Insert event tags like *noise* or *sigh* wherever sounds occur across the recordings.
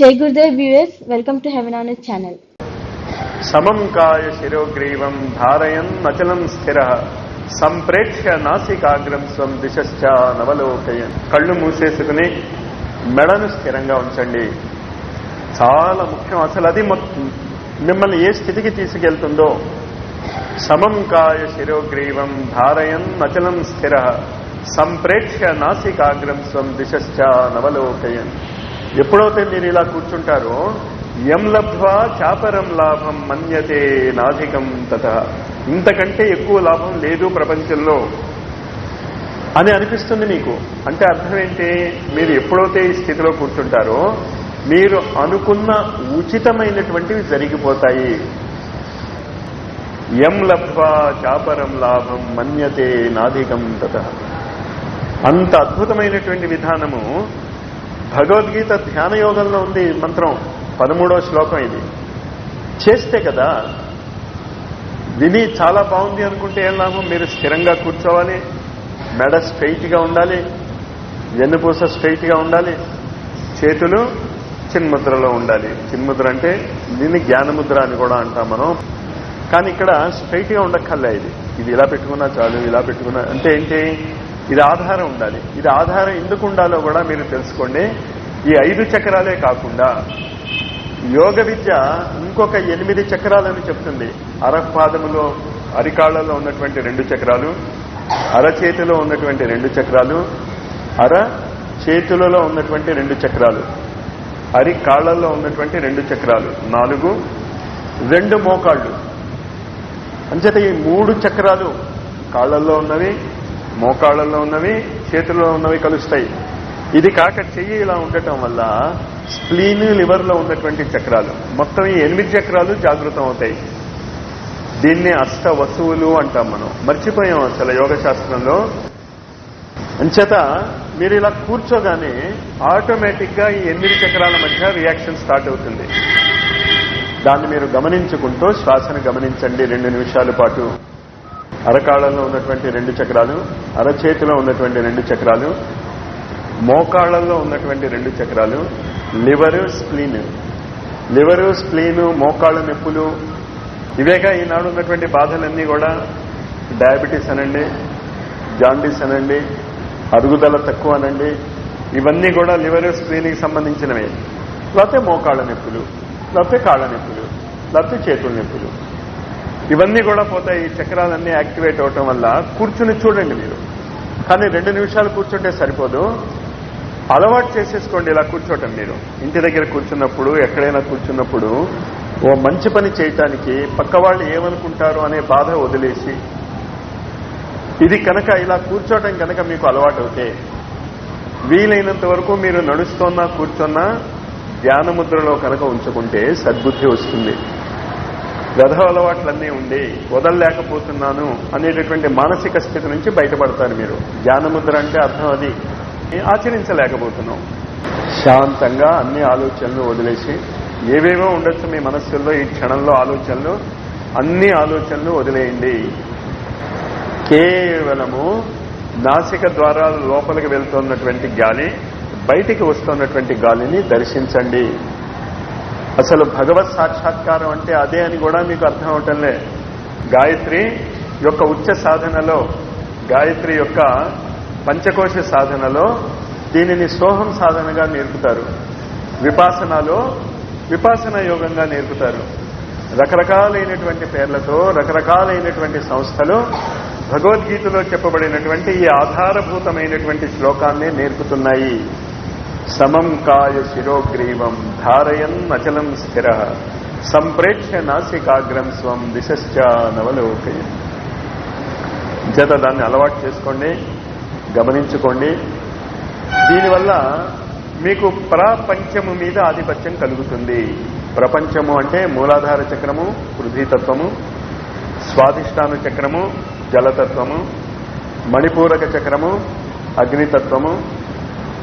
జై Gurudev viewers welcome to heaven on channel. సమం కాయ శిరోగ్రీవం ధారయన్ అచలం స్థిర సంప్రేక్ష నాసికాగ్రం స్వం దిశశ్చ నవలోకయన్. కళ్ళు మూసేసుకుని మెడను స్థిరంగా ఉంచండి. చాలా ముఖ్యం. అసలు అది మొత్తం మిమ్మల్ని ఏ స్థితికి తీసుకెళ్తుందో. సమం కాయ శిరోగ్రీవం ధారయన్ అచలం స్థిర సంప్రేక్ష నాసికాగ్రం స్వం దిశశ్చ నవలోకయన్. ఎప్పుడైతే మీరు ఇలా కూర్చుంటారో యం లబ్ధ్వా చాపరం లాభం మన్యతే నాధికం తత. ఇంతకంటే ఎక్కువ లాభం లేదు ప్రపంచంలో. అని అనిపిస్తుంది మీకు. అంటే అర్థం ఏంటి? మీరు ఎప్పుడైతే ఈ స్థితిలో కూర్చుంటారో మీరు అనుకున్న ఉచితమైనటువంటివి జరిగిపోతాయి. యం లబ్ధ్వా చాపరం లాభం మన్యతే నాధికం తత. అంత అద్భుతమైనటువంటి విధానము భగవద్గీత ధ్యాన యోగంలో ఉంది మంత్రం. పదమూడవ శ్లోకం ఇది. చేస్తే కదా విని చాలా బాగుంది అనుకుంటే ఏం లాభం? మీరు స్థిరంగా కూర్చోవాలి. మెడ స్ట్రైట్గా ఉండాలి. వెన్నుపూస స్ట్రైట్గా ఉండాలి. చేతులు చిన్ముద్రలో ఉండాలి. చిన్ముద్ర అంటే దీన్ని జ్ఞానముద్ర అని కూడా అంటాం మనం. కానీ ఇక్కడ స్ట్రైట్గా ఉండక్కర్లే ఇది. ఇది ఇలా పెట్టుకున్నా చాలు ఇలా పెట్టుకున్నా. అంటే ఏంటి? ఇది ఆధారం ఉండాలి. ఇది ఆధారం ఎందుకు ఉండాలో కూడా మీరు తెలుసుకోండి. ఈ ఐదు చక్రాలే కాకుండా యోగ విద్య ఇంకొక ఎనిమిది చక్రాలని చెప్తుంది. అరపాదములో అరికాళ్ళలో ఉన్నటువంటి రెండు చక్రాలు అరచేతిలో ఉన్నటువంటి రెండు చక్రాలు అర చేతులలో ఉన్నటువంటి రెండు చక్రాలు అరికాళ్ళలో ఉన్నటువంటి రెండు చక్రాలు నాలుగు రెండు మోకాళ్ళు. అంచేత ఈ మూడు చక్రాలు కాళ్ళల్లో ఉన్నవి మోకాళ్ళల్లో ఉన్నవి చేతుల్లో ఉన్నవి కలుస్తాయి. ఇది కాక చెయ్యి ఇలా ఉండటం వల్ల స్ప్లీన్ లివర్లో ఉన్నటువంటి చక్రాలు మొత్తం ఈ ఎనిమిది చక్రాలు జాగృతం అవుతాయి. దీన్ని అష్ట వస్తువులు అంటాం మనం. మర్చిపోయాం అసలు యోగ శాస్త్రంలో అంచేత మీరు ఇలా కూర్చోగానే ఆటోమేటిక్గా ఈ ఎనిమిది చక్రాల మధ్య రియాక్షన్ స్టార్ట్ అవుతుంది. దాన్ని మీరు గమనించుకుంటూ శ్వాసను గమనించండి రెండు నిమిషాల పాటు. అరకాళ్ళలో ఉన్నటువంటి రెండు చక్రాలు అరచేతిలో ఉన్నటువంటి రెండు చక్రాలు మోకాళ్ళలో ఉన్నటువంటి రెండు చక్రాలు లివరు స్ప్లీన్. లివరు స్ప్లీను మోకాళ్ళ నొప్పులు ఇవేగా ఈనాడు ఉన్నటువంటి బాధలన్నీ కూడా డయాబెటీస్ అనండి జాండీస్ అనండి అరుగుదల తక్కువ అనండి ఇవన్నీ కూడా లివర్ స్ప్లీన్కి సంబంధించినవే. లేకపోతే మోకాళ్ళ నొప్పులు లేకపోతే కాళ్ళ నొప్పులు లేకపోతే చేతుల నొప్పులు. ఇవన్నీ కూడా పోతాయి ఈ చక్రాలన్నీ యాక్టివేట్ అవటం వల్ల కూర్చుని చూడండి మీరు. కానీ రెండు నిమిషాలు కూర్చుంటే సరిపోదు. అలవాటు చేసేసుకోండి ఇలా కూర్చోటం మీరు. ఇంటి దగ్గర కూర్చున్నప్పుడు ఎక్కడైనా కూర్చున్నప్పుడు ఓ మంచి పని చేయటానికి పక్క వాళ్ళు ఏమనుకుంటారు అనే బాధ వదిలేసి ఇది కనుక ఇలా కూర్చోటం కనుక మీకు అలవాటు అవుతే వీలైనంత వరకు మీరు నడుస్తున్నా కూర్చున్నా ధ్యానముద్రలో కనుక ఉంచుకుంటే సద్బుద్ధి వస్తుంది. వ్యధ అలవాట్లన్నీ ఉండి వదలలేకపోతున్నాను అనేటటువంటి మానసిక స్థితి నుంచి బయటపడతారు మీరు. ధ్యానముద్ర అంటే అర్థం అది. ఆచరించలేకపోతున్నాం. శాంతంగా అన్ని ఆలోచనలు వదిలేసి ఏవేవో ఉండొచ్చు మీ మనస్సుల్లో ఈ క్షణంలో ఆలోచనలు అన్ని ఆలోచనలు వదిలేయండి. కేవలము నాసిక ద్వారా లోపలికి వెళ్తున్నటువంటి గాలి బయటికి వస్తున్నటువంటి గాలిని దర్శించండి. అసలు భగవత్ సాక్షాత్కారం అంటే అదే అని కూడా మీకు అర్థం అవటంలే. గాయత్రి యొక్క ఉచ్చ సాధనలో గాయత్రి యొక్క పంచకోశ సాధనలో దీనిని సోహం సాధనగా నేర్పుతారు. విపాసనలో విపాసన యోగంగా నేర్పుతారు. రకరకాలైనటువంటి పేర్లతో రకరకాలైనటువంటి సంస్థలు భగవద్గీతలో చెప్పబడినటువంటి ఈ ఆధారభూతమైనటువంటి శ్లోకాన్ని నేర్పుతున్నాయి. సమం కాయ శిరోగ్రీవం ధారయన్ అచలం స్థిర సంప్రేక్ష్య నాసికాగ్రం స్వం దిశశ్చ నవలోకయ జత దాన్ని అలవాటు చేసుకోండి గమనించుకోండి. దీనివల్ల మీకు ప్రపంచము మీద ఆధిపత్యం కలుగుతుంది. ప్రపంచము అంటే మూలాధార చక్రము పృథ్వీతత్వము స్వాధిష్టాన చక్రము జలతత్వము మణిపూరక చక్రము అగ్నితత్వము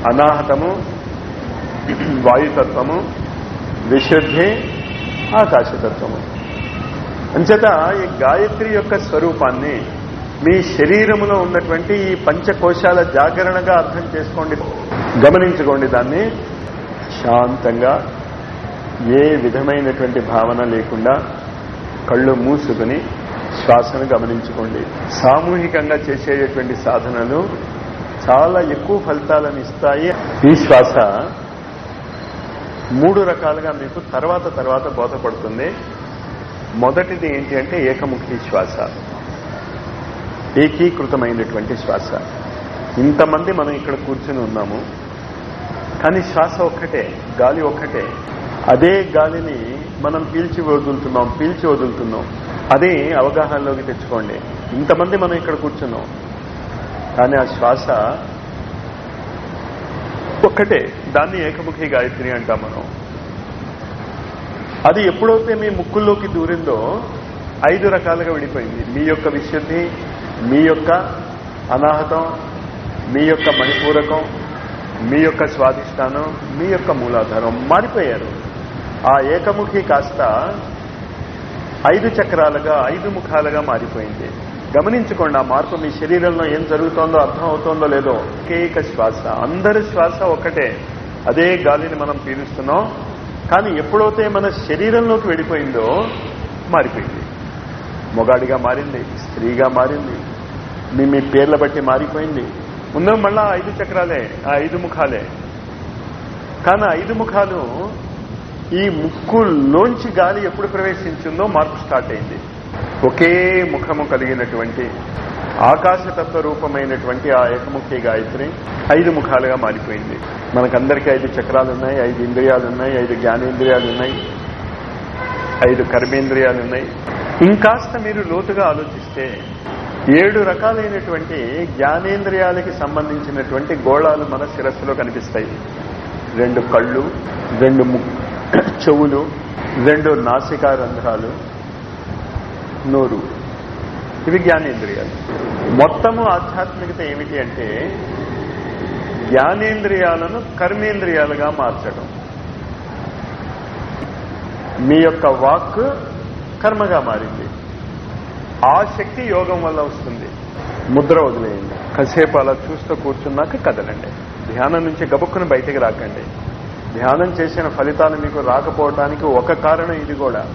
అనాహతము వాయుతత్వము విశుద్ధి ఆకాశతత్వము. అంచేత ఈ గాయత్రి యొక్క స్వరూపాన్ని మీ శరీరములో ఉన్నటువంటి ఈ పంచకోశాల జాగరణగా అర్థం చేసుకోండి. గమనించుకోండి దాన్ని. శాంతంగా ఏ విధమైనటువంటి భావన లేకుండా కళ్ళు మూసుకుని శ్వాసను గమనించుకోండి. సామూహికంగా చేసేటటువంటి సాధనలు చాలా ఎక్కువ ఫలితాలను ఇస్తాయి. ఈ శ్వాస మూడు రకాలుగా మీకు తర్వాత తర్వాత బోధపడుతుంది. మొదటిది ఏంటి అంటే ఏకముఖి శ్వాస. ఏకీకృతమైనటువంటి శ్వాస. ఇంతమంది మనం ఇక్కడ కూర్చుని ఉన్నాము. కానీ శ్వాస ఒక్కటే గాలి ఒక్కటే. అదే గాలిని మనం పీల్చి వదులుతున్నాం పీల్చి వదులుతున్నాం. అదే అవగాహనలోకి తెచ్చుకోండి. ఇంతమంది మనం ఇక్కడ కూర్చున్నాం. కానీ ఆ శ్వాస ఒక్కటే. దాన్ని ఏకముఖి గాయత్రి అంటాం మనం. అది ఎప్పుడైతే మీ ముక్కుల్లోకి దూరిందో ఐదు రకాలుగా విడిపోయింది. మీ యొక్క విశుద్ధి మీ యొక్క అనాహతం మీ యొక్క మణిపూరకం మీ యొక్క స్వాధిష్టానం మీ యొక్క మూలాధారం మారిపోయారు. ఆ ఏకముఖి కాస్త ఐదు చక్రాలుగా ఐదు ముఖాలుగా మారిపోయింది. గమనించుకోండి ఆ మార్పు మీ శరీరంలో ఏం జరుగుతోందో అర్థం అవుతోందో లేదో ఏక శ్వాస. అందరి శ్వాస ఒక్కటే. అదే గాలిని మనం పీలుస్తున్నాం. కానీ ఎప్పుడైతే మన శరీరంలోకి వెళ్ళిపోయిందో మారిపోయింది. మొగాడిగా మారింది స్త్రీగా మారింది. మీ మీ పేర్ల బట్టి మారిపోయింది. ముందు మళ్ళా ఐదు చక్రాలే ఆ ఐదు ముఖాలే. కానీ ఐదు ముఖాలు ఈ ముక్కులోంచి గాలి ఎప్పుడు ప్రవేశించిందో మార్పు స్టార్ట్ అయింది. ఒకే ముఖము కలిగినటువంటి ఆకాశతత్వ రూపమైనటువంటి ఆ ఏకముఖి గాయత్రి ఐదు ముఖాలుగా మారిపోయింది. మనకందరికీ ఐదు చక్రాలు ఉన్నాయి ఐదు ఇంద్రియాలు ఉన్నాయి ఐదు జ్ఞానేంద్రియాలు ఉన్నాయి ఐదు కర్మేంద్రియాలు ఉన్నాయి ఇంకాస్త మీరు లోతుగా ఆలోచిస్తే ఏడు రకాలైనటువంటి జ్ఞానేంద్రియాలకి సంబంధించినటువంటి గోళాలు మన శిరస్సులో కనిపిస్తాయి. రెండు కళ్ళు రెండు ము *clears throat* చెవులు రెండు నాసికా రంధ్రాలు నోరు. ఇవి జ్ఞానేంద్రియాలు. మొత్తము ఆధ్యాత్మికత ఏమిటి అంటే జ్ఞానేంద్రియాలను కర్మేంద్రియాలుగా మార్చడం. మీ యొక్క వాక్ కర్మగా మారింది. ఆ శక్తి యోగం వల్ల వస్తుంది. ముద్ర వదిలేయండి. కాసేపు అలా చూస్తూ కూర్చున్నాక కదలండి. ధ్యానం నుంచి గబుక్కుని బయటికి రాకండి. ధ్యానం చేసిన ఫలితాలు మీకు రాకపోవటానికి ఒక కారణం ఇది కూడా.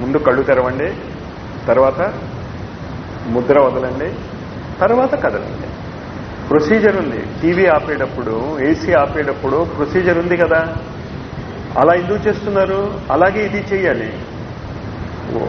ముందు కళ్ళు తెరవండి. తర్వాత ముద్ర వదలండి తర్వాత కదలండి. ప్రొసీజర్ ఉంది. టీవీ ఆపేటప్పుడు ఏసీ ఆపేటప్పుడు ప్రొసీజర్ ఉంది కదా. అలా ఎందుకు చేస్తున్నారు? అలాగే ఇది చేయాలి. ఓ